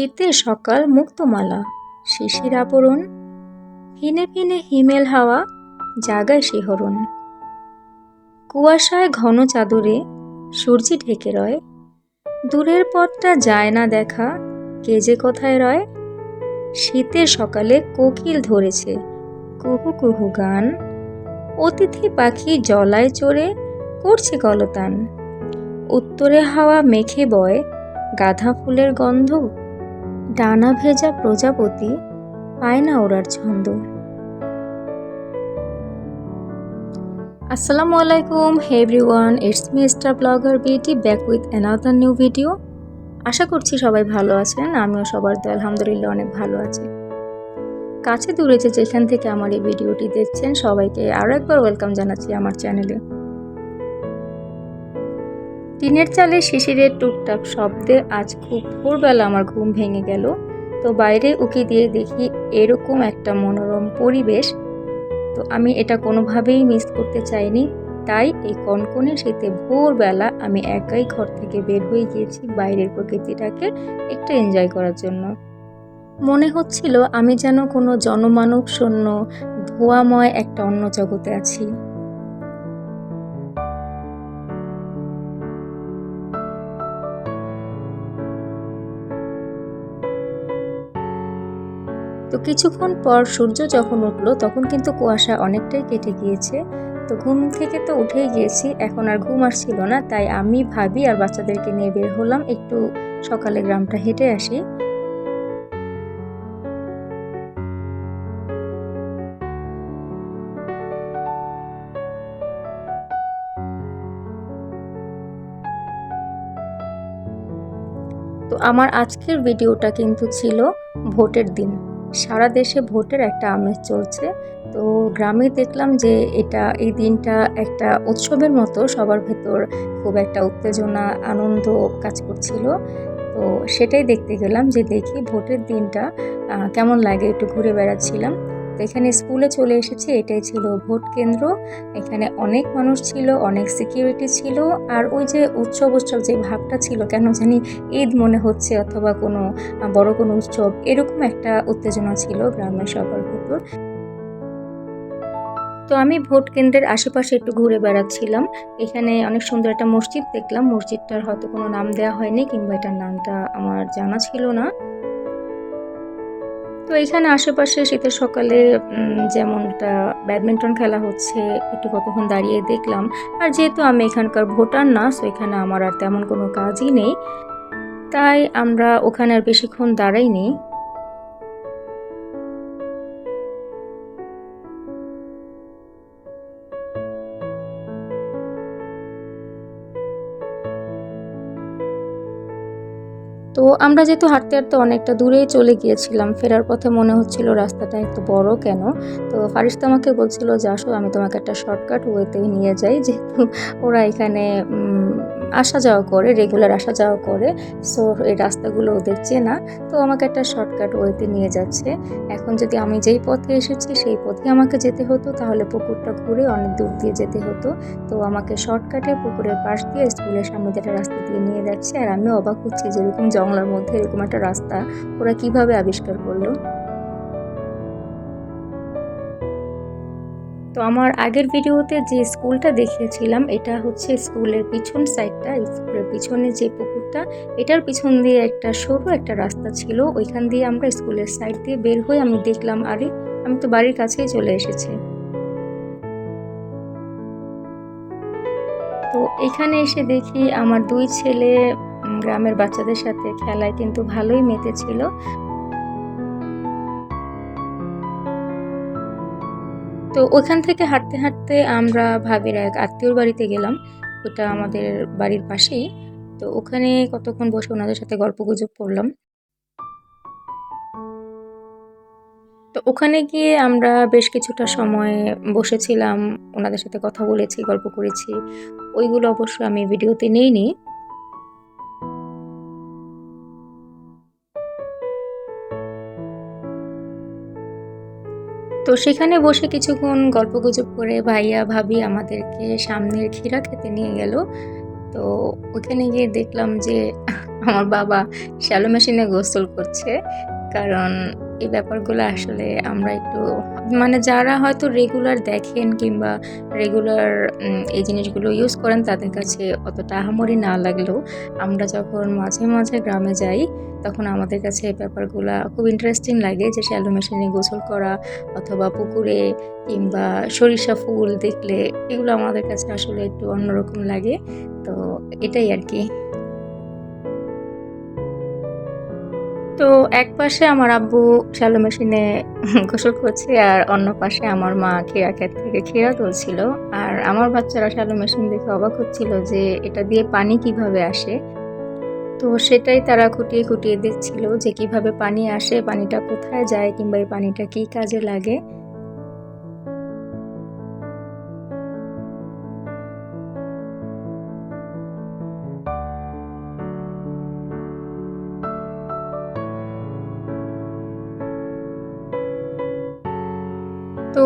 শীতের সকাল মুক্তমালা, শিশির আবরণ ফিনে ফিনে হিমেল হাওয়া, জাগায় শিহরণ। কুয়াশায় ঘন চাদরে সূর্যি ঢেকে রয়, দূরের পথটা যায় না দেখা, কে যে কোথায় রয়? শীতের সকালে কোকিল ধরেছে কুহু কুহু গান, অতিথি পাখি জলায় চড়ে করছে কলতান, উত্তরে হাওয়া মেখে বয় গাধা ফুলের গন্ধ ডানা ভেজা প্রজাপতি পায় না ওড়ার ছন্দ। আসসালামু আলাইকুম, hey everyone, it's me star blogger BT back with another new video. আশা করছি সবাই ভালো আছেন, আমিও সবার তো আলহামদুলিল্লাহ অনেক ভালো আছি। কাছে দূরে যে যেখান থেকে আমার এই ভিডিওটি দেখছেন, সবাইকে আরও একবার ওয়েলকাম জানাচ্ছি আমার চ্যানেলে টিনের চালে শিশিরের টুকটাক শব্দে আজ খুব ভোরবেলা আমার ঘুম ভেঙে গেল। তো বাইরে উকি দিয়ে দেখি এরকম একটা মনোরম পরিবেশ। তো আমি এটা কোনোভাবেই মিস করতে চাইনি। তাই এই কনকনে শীতে ভোরবেলা আমি একাই ঘর থেকে বের হয়ে গিয়েছি বাইরের প্রকৃতিটাকে একটু এনজয় করার জন্য। মনে হচ্ছিল আমি যেন কোনো জনমানব শূন্য ধোয়াময় একটা অন্য জগতে আছি। তো কিছুক্ষণ পর সূর্য যখন উঠল, তখন কিন্তু কুয়াশা অনেকটাই কেটে গিয়েছে। তো ঘুম থেকে তো উঠেই গিয়েছি, এখন আর ঘুম আসছিল না, তাই আমি, ভাবি আর বাচ্চাদেরকে নিয়ে বের হলাম, একটু সকালে গ্রামটা হেঁটে আসি। তো আমার আজকের ভিডিওটা কিন্তু ছিল ভোটের দিন। সারা দেশে ভোটের একটা আমেজ চলছে। তো গ্রামে দেখলাম যে এটা, এই দিনটা একটা উৎসবের মতো সবার ভেতর খুব একটা উত্তেজনা, আনন্দ কাজ করছিল। তো সেটাই দেখতে গেলাম যে দেখি ভোটের দিনটা কেমন লাগে? একটু ঘুরে বেড়াচ্ছিলাম। এখানে স্কুলে চলে এসেছি, এটাই ছিল ভোট কেন্দ্র। এখানে অনেক মানুষ ছিল, অনেক সিকিউরিটি ছিল, আর ওই যে উৎসব উৎসব যে ভাবটা ছিল, কেন জানি ঈদ মনে হচ্ছে অথবা কোনো বড় কোনো উৎসব, এরকম একটা উত্তেজনা ছিল গ্রামের সবার ভেতর। তো আমি ভোট কেন্দ্রের আশেপাশে একটু ঘুরে বেড়াচ্ছিলাম। এখানে অনেক সুন্দর একটা মসজিদ দেখলাম, মসজিদটার হয়তো কোনো নাম দেওয়া হয়নি কিংবা এটার নামটা আমার জানা ছিল না। তো এখানে আশেপাশে শীতের সকালে যেমনটা ব্যাডমিন্টন খেলা হচ্ছে, একটু কতক্ষণ দাঁড়িয়ে দেখলাম। আর যেহেতু আমি এখানকার ভোটার না সো এখানে আমার আর তেমন কোনো কাজই নেই। তাই আমরা ওখানে আর বেশিক্ষণ দাঁড়াইনি। তো আমরা যেহেতু হাঁটতে হাঁটতে অনেকটা দূরেই চলে গিয়েছিলাম, ফেরার পথে মনে হচ্ছিল রাস্তাটা একটু বড় কেন? তো ফারিস্তা আমাকে বলছিল যে আসো আমি তোমাকে একটা শর্টকাট ওয়েতেই নিয়ে যাই। যেহেতু ওরা এখানে আসা যাওয়া করে রেগুলার আসা যাওয়া করে। সো এই রাস্তাগুলো ওদের চেনা। তো আমাকে একটা শর্টকাট ওয়েতে নিয়ে যাচ্ছে। এখন যদি আমি যেই পথে এসেছি, সেই পথে আমাকে যেতে হতো। তাহলে পুকুরটা ঘুরে অনেক দূর দিয়ে যেতে হতো। তো আমাকে শর্টকাটে পুকুরের পাশ দিয়ে স্কুলের সামনে যেটা রাস্তা দিয়ে নিয়ে যাচ্ছে। আর আমি অবাক হচ্ছি যেরকম জঙ্গলার মধ্যে এরকম একটা রাস্তা ওরা কীভাবে আবিষ্কার করল। তো আমার আগের ভিডিওতে যে স্কুলটা দেখিয়েছিলাম, এটা হচ্ছে স্কুলের পিছন সাইডটা। স্কুলের পিছনে যে পুকুরটা, এটার পিছন দিয়ে একটা সরু একটা রাস্তা ছিল। ওইখান দিয়ে আমরা স্কুলের সাইড দিয়ে বের হয়ে আমি দেখলাম, আরে, আমি তো বাড়ির কাছেই চলে এসেছি। তো এখানে এসে দেখি আমার দুই ছেলে গ্রামের বাচ্চাদের সাথে খেলায় কিন্তু ভালোই মেতেছিল। তো ওখান থেকে হাঁটতে হাঁটতে আমরা ভাবির এক আত্মীয়র বাড়িতে গেলাম। ওটা আমাদের বাড়ির পাশেই। তো ওখানে কতক্ষণ বসে ওনাদের সাথে গল্প গুজব করলাম। তো ওখানে গিয়ে আমরা বেশ কিছুটা সময় বসেছিলাম। ওনাদের সাথে কথা বলেছি, গল্প করেছি। ওইগুলো অবশ্য আমি ভিডিওতে নেইনি। তো সেখানে বসে কিছুক্ষণ গল্প গুজব করে ভাইয়া, ভাবি আমাদেরকে সামনের ক্ষীরা খেতে নিয়ে গেল। তো ওখানে গিয়ে দেখলাম যে, আমার বাবা শ্যালো মেশিনে গোসল করছে। কারণ এই ব্যাপারগুলো আসলে আমরা একটু মানে যারা হয়তো রেগুলার দেখেন কিংবা রেগুলার এই জিনিসগুলো ইউজ করেন তাদের কাছে অতটা আহামরি না লাগলেও আমরা যখন মাঝে মাঝে গ্রামে যাই, তখন আমাদের কাছে এই ব্যাপারগুলো খুব ইন্টারেস্টিং লাগে যে শ্যালো মেশিনে গোসল করা অথবা পুকুরে কিংবা সরিষা ফুল দেখলে এগুলো আমাদের কাছে আসলে একটু অন্যরকম লাগে। তো এটাই আর কি। তো এক পাশে আমার আব্বু শ্যালো মেশিনে গোসল করছে আর অন্য পাশে আমার মা খেয়া ক্ষেত থেকে খেয়া তুলছিল। আর আমার বাচ্চারা শ্যালো মেশিন দেখে অবাক হচ্ছিল যে এটা দিয়ে পানি কীভাবে আসে। তো সেটাই তারা খুঁটিয়ে খুঁটিয়ে দেখছিল যে কীভাবে পানি আসে, পানিটা কোথায় যায় কিংবা এই পানিটা কী কাজে লাগে। তো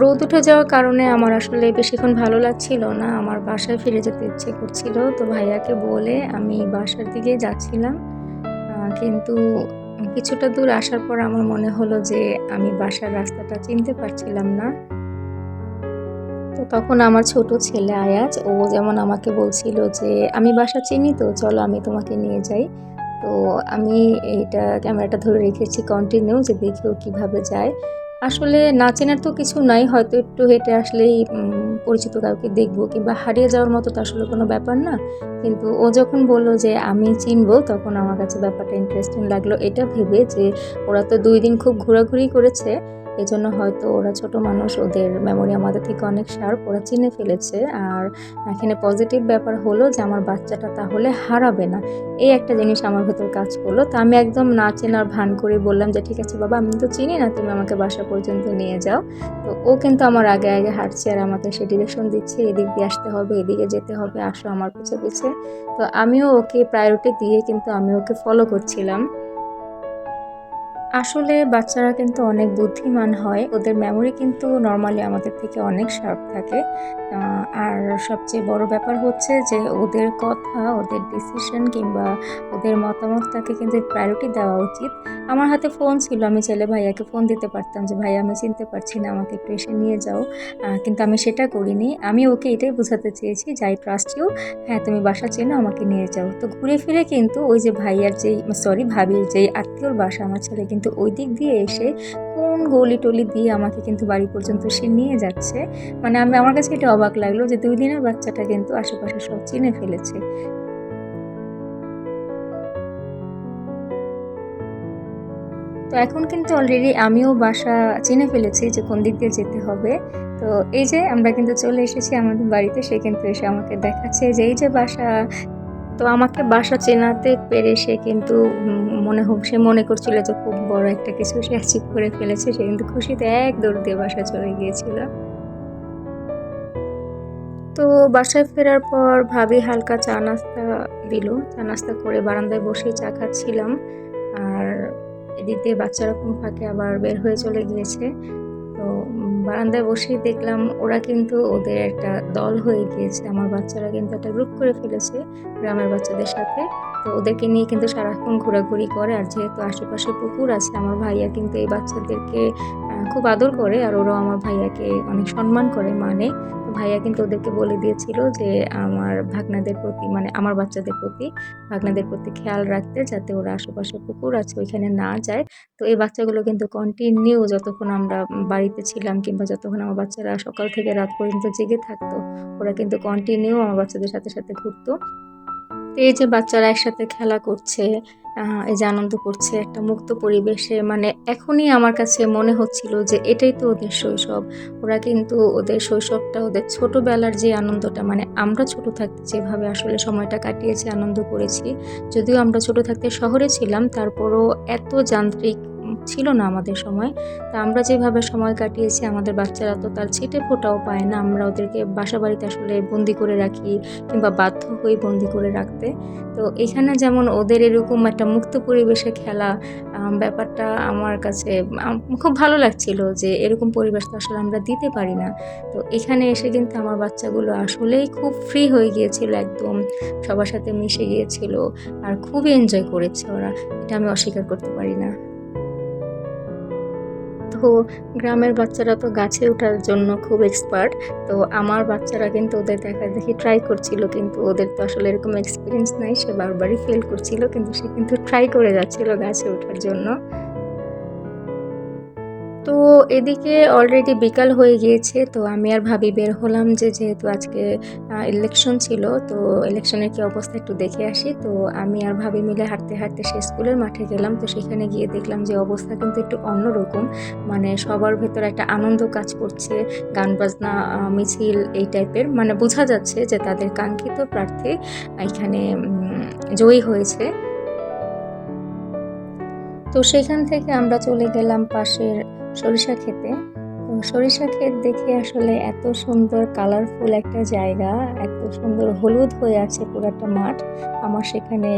রোদ উঠে যাওয়ার কারণে আমার আসলে বেশিক্ষণ ভালো লাগছিল না। আমার বাসায় ফিরে যেতে ইচ্ছে করছিল। তো ভাইয়াকে বলে আমি বাসার দিকে যাচ্ছিলাম। কিন্তু কিছুটা দূর আসার পর আমার মনে হলো যে আমি বাসার রাস্তাটা চিনতে পারছিলাম না। তো তখন আমার ছোট ছেলে আয়াজ, ও যেমন আমাকে বলছিল যে, আমি বাসা চিনি তো, চলো আমি তোমাকে নিয়ে যাই। তো আমি এইটা ক্যামেরাটা ধরে রেখেছি কন্টিনিউ যে দেখি ও কীভাবে যায়। আসলে না চেনার তো কিছু নাই, হয়তো একটু হেঁটে আসলেই পরিচিত কাউকে দেখব কিংবা হারিয়ে যাওয়ার মতো তো আসলে কোনো ব্যাপার না। কিন্তু ও যখন বলল যে আমি চিনব, তখন আমার কাছে ব্যাপারটা ইন্টারেস্টিং লাগল। এটা ভেবে যে ওরা তো দুই দিন খুব ঘোরাঘুরি করেছে এই জন্য হয়তো ওরা ছোট মানুষ, ওদের মেমোরি আমাদের থেকে অনেক শার্প ওরা চিনে ফেলেছে। আর এখানে পজিটিভ ব্যাপার হলো যে, আমার বাচ্চাটা তাহলে হারাবে না। এই একটা জিনিস আমার ভেতর কাজ করল। তো আমি একদম না চেনার ভান করে বললাম যে, ঠিক আছে বাবা, আমি তো চিনি না, তুমি আমাকে বাসা পর্যন্ত নিয়ে যাও। তো ও কিন্তু আমার আগে আগে হাঁটছে আর আমাকে সে ডিরেকশন দিচ্ছে, এদিক দিয়ে আসতে হবে, এদিকে যেতে হবে, আসো আমার পিছে পিছে। তো আমিও ওকে প্রায়োরিটি দিয়ে কিন্তু আমি ওকে ফলো করছিলাম। আসলে বাচ্চারা কিন্তু অনেক বুদ্ধিমান হয়। ওদের মেমোরি কিন্তু নর্মালি আমাদের থেকে অনেক শার্প থাকে। আর সবচেয়ে বড় ব্যাপার হচ্ছে যে ওদের কথা, ওদের ডিসিশন কিংবা ওদের মতামতটাকে কিন্তু প্রায়োরিটি দেওয়া উচিত। আমার হাতে ফোন ছিল, আমি ছেলে ভাইয়াকে ফোন দিতে পারতাম যে ভাই আমি চিনতে পারছি না, আমাকে একটু এসে নিয়ে যাও। কিন্তু আমি সেটা করিনি। আমি ওকে এটাই বোঝাতে চেয়েছি যাই ট্রাস্ট ইউ হ্যাঁ তুমি বাসা চেনো, আমাকে নিয়ে যাও। তো ঘুরে ফিরে কিন্তু ওই যে ভাইয়ার যেই সরি ভাবির যেই আত্মীয়র বাসা, আমার ছেলে কিন্তু ওই দিক দিয়ে এসে কোন গলি টলি দিয়ে আমাকে কিন্তু বাড়ি পর্যন্ত সে নিয়ে যাচ্ছে। মানে আমি, আমার কাছে এটা অবাক লাগল যে দুই দিনের বাচ্চাটা কিন্তু আশেপাশে সব চিনে ফেলেছে। তো এখন কিন্তু অলরেডি আমিও বাসা চিনে ফেলেছি যে কোন দিক দিয়ে যেতে হবে। তো এই যে আমরা কিন্তু চলে এসেছি আমাদের বাড়িতে, সে কিন্তু এসে আমাকে দেখাচ্ছে যে এই যে বাসা, তো আমাকে বাসা চেনাতে পেরে সে কিন্তু মনে হোক সে মনে করছিল যে খুব বড় একটা কিছু সে অ্যাচিভ করে ফেলেছে, সে কিন্তু খুশিতে এক দৌড় দিয়ে বাসা চলে গিয়েছিল। তো বাসায় ফেরার পর ভাবি হালকা চা নাস্তা দিল। চা নাস্তা করে বারান্দায় বসে চা খাচ্ছিলাম। আর এদিক দিয়ে বাচ্চারা কোন ফাঁকে আবার বের হয়ে চলে গিয়েছে। তো বারান্দায় বসেই দেখলাম ওরা কিন্তু ওদের একটা দল হয়ে গিয়েছে। আমার বাচ্চারা কিন্তু একটা গ্রুপ করে ফেলেছে গ্রামের বাচ্চাদের সাথে। তো ওদেরকে নিয়ে কিন্তু সারাক্ষণ ঘোরাঘুরি করে। আর যেহেতু আশেপাশে পুকুর আছে, আমার ভাইয়া কিন্তু এই বাচ্চাদেরকে খুব আদর করে। আর ওরাও আমার ভাইয়াকে অনেক সম্মান করে মানে। ভাইয়া কিন্তু ওদেরকে বলে দিয়েছিল যে, আমার ভাগনাদের প্রতি মানে আমার বাচ্চাদের প্রতি, ভাগনাদের প্রতি খেয়াল রাখতে যাতে ওরা আশেপাশে পুকুর আছে, ওইখানে না যায়। তো এই বাচ্চাগুলো কিন্তু কন্টিনিউ যতক্ষণ আমরা বাড়িতে ছিলাম কিংবা যতক্ষণ আমার বাচ্চারা সকাল থেকে রাত পর্যন্ত জেগে থাকতো, ওরা কিন্তু কন্টিনিউ আমার বাচ্চাদের সাথে সাথে ঘুরতো। এই যে বাচ্চারা একসাথে খেলা করছে এই যে আনন্দ করছে, একটা মুক্ত পরিবেশে মানে এখনই আমার কাছে মনে হচ্ছিল যে এটাই তো ওদের শৈশব। ওরা কিন্তু ওদের শৈশবটা, ওদের ছোটোবেলার যে আনন্দটা মানে আমরা ছোট থাকতে যেভাবে আসলে সময়টা কাটিয়েছি, আনন্দ করেছি, যদিও আমরা ছোট থাকতে শহরে ছিলাম, তারপরও এত যান্ত্রিক ছিল না আমাদের সময়। তা আমরা যেভাবে সময় কাটিয়েছি, আমাদের বাচ্চারা তো তার ছিটে ফোটাও পায় না। আমরা ওদেরকে বাসা বাড়িতে আসলে বন্দি করে রাখি কিংবা বাধ্য হয়ে বন্দি করে রাখতে। তো এখানে যেমন ওদের এরকম একটা মুক্ত পরিবেশে খেলা ব্যাপারটা আমার কাছে খুব ভালো লাগছিল যে এরকম পরিবেশ তো আসলে আমরা দিতে পারি না। তো এখানে এসে কিন্তু আমার বাচ্চাগুলো আসলেই খুব ফ্রি হয়ে গিয়েছিল একদম। সবার সাথে মিশে গিয়েছিল আর খুবই এনজয় করেছে ওরা। এটা আমি অস্বীকার করতে পারি না। তো গ্রামের বাচ্চারা তো গাছে ওঠার জন্য খুব এক্সপার্ট তো আমার বাচ্চারা কিন্তু ওদের দেখা দেখি ট্রাই করছিল, কিন্তু ওদের তো আসলে এরকম এক্সপিরিয়েন্স নাই, সে বারবারই ফেল করছিল, কিন্তু সে কিন্তু ট্রাই করে যাচ্ছিল গাছে ওঠার জন্য। তো এদিকে অলরেডি বিকাল হয়ে গিয়েছে, তো আমি আর ভাবি বের হলাম যে যেহেতু আজকে ইলেকশন ছিল, তো ইলেকশনের কি অবস্থা একটু দেখে আসি। তো আমি আর ভাবি মিলে হাঁটতে হাঁটতে সে স্কুলের মাঠে গেলাম, তো সেখানে গিয়ে দেখলাম যে অবস্থা কিন্তু একটু অন্যরকম। মানে সবার ভেতর একটা আনন্দ কাজ করছে, গান বাজনা মিছিল এই টাইপের মানে বোঝা যাচ্ছে যে তাদের কাঙ্ক্ষিত প্রার্থী এখানে জয়ী হয়েছে। তো সেখান থেকে আমরা চলে গেলাম পাশের সরিষা খেতে। তো সরিষা ক্ষেত দেখে আসলে এত সুন্দর কালারফুল একটা জায়গা, এত সুন্দর হলুদ হয়ে আছে পুরো একটা মাঠ। আমার সেখানে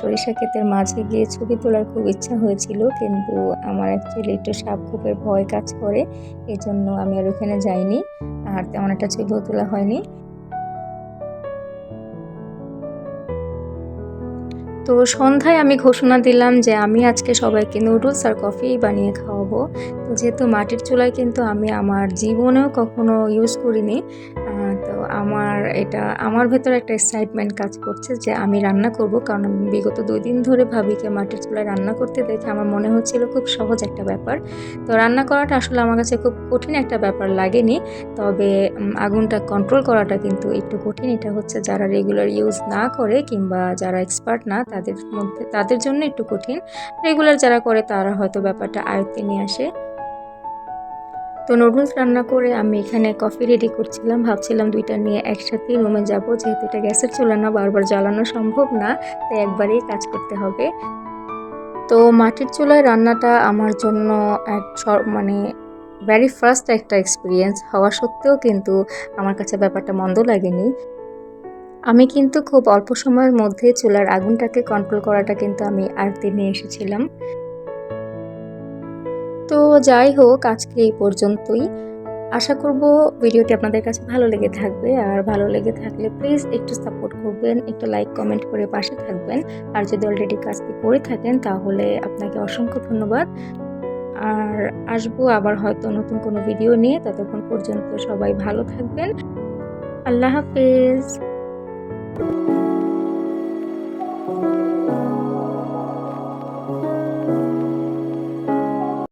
সরিষা ক্ষেতের মাঝে গিয়ে ছবি তোলার খুব ইচ্ছা হয়েছিল, কিন্তু আমার অ্যাকচুয়ালি একটু সাপ খোপের ভয় কাজ করে এই জন্য আমি আর ওখানে যাইনি। আর তেমন একটা ছবিও তোলা হয়নি। তো সন্ধ্যায় আমি ঘোষণা দিলাম যে আমি আজকে সবাইকে নুডলস আর কফি বানিয়ে খাওয়াবো। যেহেতু মাটির চুলায় কিন্তু আমি আমার জীবনেও কখনো ইউজ করিনি। আমার এটা, আমার ভেতরে একটা এক্সাইটমেন্ট কাজ করছে যে আমি রান্না করব। কারণ আমি বিগত দুই দিন ধরে ভাবিকে মাটির চুলায় রান্না করতে দেখে আমার মনে হচ্ছিল খুব সহজ একটা ব্যাপার। তো রান্না করাটা আসলে আমার কাছে খুব কঠিন একটা ব্যাপার লাগেনি। তবে আগুনটা কন্ট্রোল করাটা কিন্তু একটু কঠিন। এটা হচ্ছে যারা রেগুলার ইউজ না করে কিংবা যারা এক্সপার্ট না, তাদের মধ্যে, তাদের জন্য একটু কঠিন। রেগুলার যারা করে, তারা হয়তো ব্যাপারটা আয়ত্তে নিয়ে আসে। তো নুডলস রান্না করে আমি এখানে কফি রেডি করছিলাম। ভাবছিলাম দুইটা নিয়ে একসাথে রুমে যাব। যেহেতু এটা গ্যাসের চুলা না, বারবার জ্বালানো সম্ভব না, তাই একবারেই কাজ করতে হবে। তো মাটির চুলায় রান্নাটা আমার জন্য এক মানে ভ্যারি ফার্স্ট একটা এক্সপিরিয়েন্স হওয়া সত্ত্বেও কিন্তু আমার কাছে ব্যাপারটা মন্দ লাগেনি। আমি কিন্তু খুব অল্প সময়ের মধ্যে চুলার আগুনটাকে কন্ট্রোল করাটা কিন্তু আমি আয়ত্তে নিয়ে এসেছিলাম। তো যাই হোক, আজকে এই পর্যন্তই। আশা করব ভিডিওটি আপনাদের কাছে ভালো লেগে থাকবে। আর ভালো লেগে থাকলে প্লিজ একটু সাপোর্ট করবেন, একটু লাইক কমেন্ট করে পাশে থাকবেন। আর যদি অলরেডি কাজটি করে থাকেন, তাহলে আপনাকে অসংখ্য ধন্যবাদ। আর আসব আবার হয়তো নতুন কোনো ভিডিও নিয়ে। ততক্ষণ পর্যন্ত সবাই ভালো থাকবেন। আল্লাহ হাফেজ।